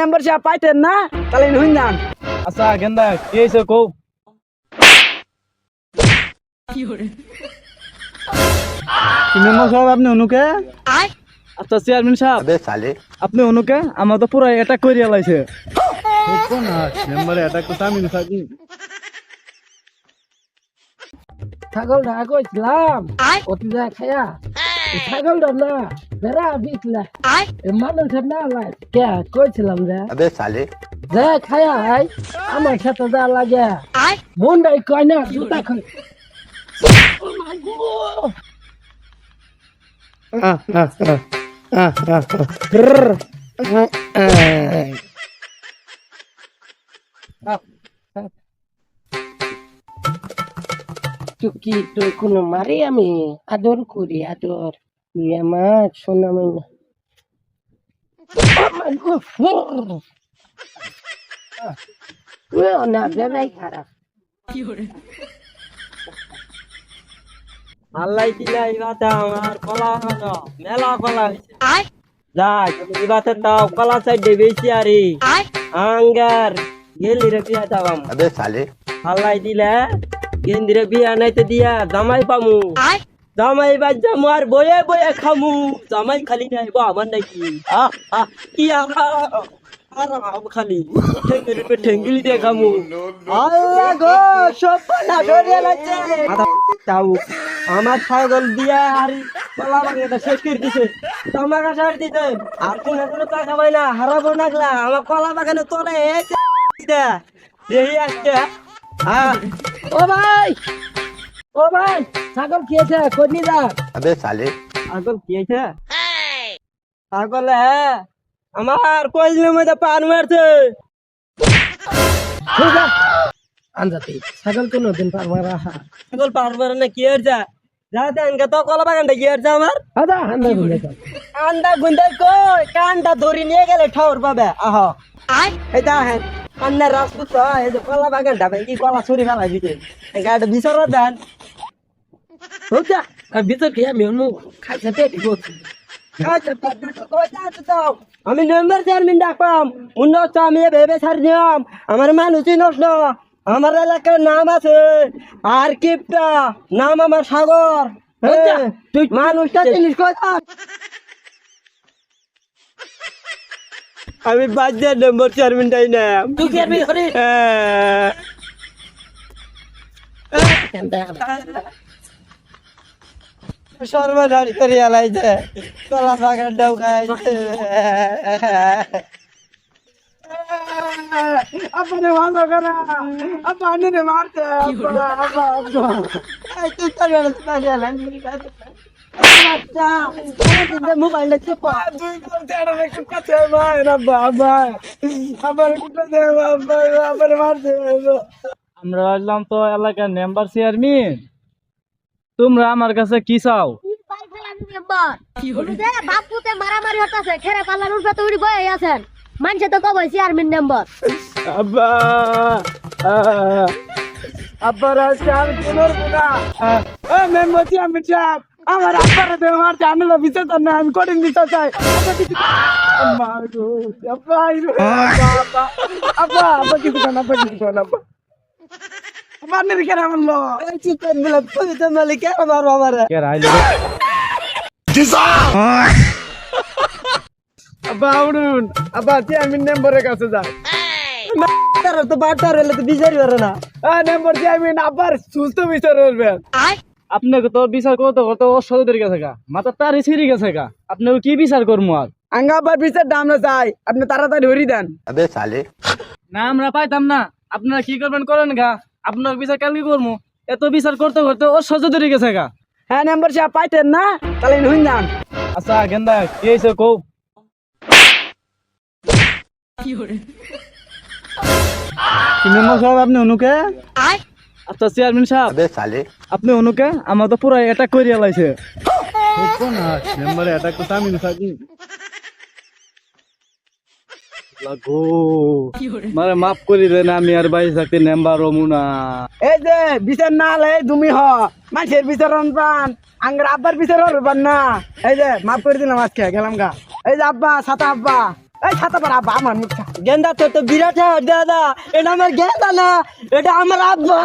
Number চা পাইতেন না তাহলে হুইন যান আচ্ছা গেন্দা কে এসে কো আপনি অনুকে? আচ্ছা চেয়ারম্যান সাহেব। আপনি অনুকে? আমার তো পুরো অ্যাটাক লাইছে। ছাগল ঢাকা কইছিলাম। অতি খায়া। ছাগল না বেড়া বিকলা মানুষের না ভাই কে কইছিলাম যে আবে সালে যে খায়া আই আমার খেতে যা লাগে মনটাই কয় না জুতা খাই চুকি তোর কোনো মারি আমি। আদর করি, আদর। প্রিয়া মাছ আল্লাহ আমার কলা মেলা কলা যাই ইবাতে তাও কলা চাই দেবেছি আরে। আঙ্গার গেলি রে বিয়া দাবাম আদে সালে। আল্লাহ দিলা গেন্দিরে বিয়া নাইতে দিয়া জামাই পামু। জামাই বাজ্জা মার বয়ে বয়ে খামু। জামাই খালি নাই বা আমার নাকি। কি খালি। ঠেঙ্গিলি পে ঠেঙ্গিলি দিয়ে খামু। আল্লাহ গো ধরে আমার ছাগল দিয়া আর পালা বাগানটা শেষ করে দিছে। তোমাকে সার দিতে। আর কোন কোনো টাকা না, হারাবো আমার কলা বাগানে তোরে দেহি আসছে হ্যাঁ। ও ভাই! ও ভাই ছাগল খেয়েছে কর্নি দা अबे साले পাগল কি হয়েছে পাগল হ্যাঁ আমার কইলের মধ্যে পান মারছে আন্দাতে ছাগল কোনো দিন পারবো রাহা পাগল পান মারে না কি হয়েছে যাতে আনকে তো কলা বাগানটা কি হয়েছে আমার আদা আন্দা গুলে যাও আন্ডা গুন্ডাই কই কানটা ধরি নিয়ে গেলে ঠাউর পাবে আহ এই দা হ্যাঁ কান্নার রাজপুত এই যে কলা বাগানটা ভাই কি কলা ছুরি ফেলাই দিতে গাড়িটা আর ভিতর খেয়ে আমি অন্য খাইছে পেটি করছি আমি মেম্বার চেয়ারম্যান ডাকলাম উন্নত আমি ভেবে ছাড় দিলাম আমার মানুষই নষ্ট আমার এলাকার নাম আছে আর কিপটা নাম আমার সাগর তুই মানুষটা জিনিস কথা আমি বাজার নম্বর চেয়ারম্যানটাই নাম তুই হরি হ্যাঁ। সর্বনাশ করে আলাইছে কলা বাগান ডাউকাইছে আপনে ভালো করা আপনে রে মারতে আপা আপা আপা এই তো আচ্ছা মোবাইলটা চেপা। একটু কাছে আবার কুটা দে আবার মারতে আমরা আসলাম তো এলাকার মেম্বার চেয়ারম্যান তোমরা আমার কাছে কি চাও? বাপুতে মারামারি হতাছে খেরে পাল্লার উল্পে তো উড়ি বয়ে আছেন। মানছে তো কবে চেয়ারম্যান মেম্বার আব্বা আব্বা রাস্তা আমি কেনার না ও মেম্বারটি আমি চাপ। আমার আব্বার আমার জানে না বিচার না আমি কঠিন বিচার চাই। আব্বা গো আব্বা আব্বা আব্বা কিছু না আব্বা কিছু না আব্বা। পানির মারলো এই চিকেনগুলো তো আমারে? আমি কাছে যা তো বাটার তো না। নম্বর আমি আবার সুস্থ বিচার আপনাকে তো বিচার করতে করতে ও কাছে গা। মাথা তার ছিঁড়ে গেছে গা। আপনাকে কি বিচার করব আর? আঙ্গা আবার বিচার দাম না চাই। আপনি তাড়াতাড়ি হরি দেন। না আমরা পাইতাম না। আপনারা কি করবেন করেন গা। আপনার বিচার কালকে করব এত বিচার করতে করতে ও সহ্য ধরে গেছে গা। হ্যাঁ নাম্বার সে পাইতেন না তাহলে হুই যান আচ্ছা গেন্দা কি হয়েছে কৌ মেম্বার সাহেব আপনি অনুকে? আচ্ছা চেয়ারম্যান সাহেব। আপনি অনুকে? আমার তো পুরো অ্যাটাক করিয়া লাইছে। মেম্বারে অ্যাটাক করতে আমি মানে মাফ করি দেন, আমি আর বাইরে থাকতে মেম্বার রমুনা এই যে, বিচার না হলে তুমি হ। মানুষের বিচার পান, আঙ্গার আব্বার বিচার পান না। এই যে, মাফ করে দিলাম আজকে, গেলাম গা। এই যে আব্বা সাতা আব্বা। এই ছাতা পর আব্বা, আমার মুখটা গেন্দা তোর তো বিরাট দাদা। এটা আমার গেন্দা না, এটা আমার আব্বা।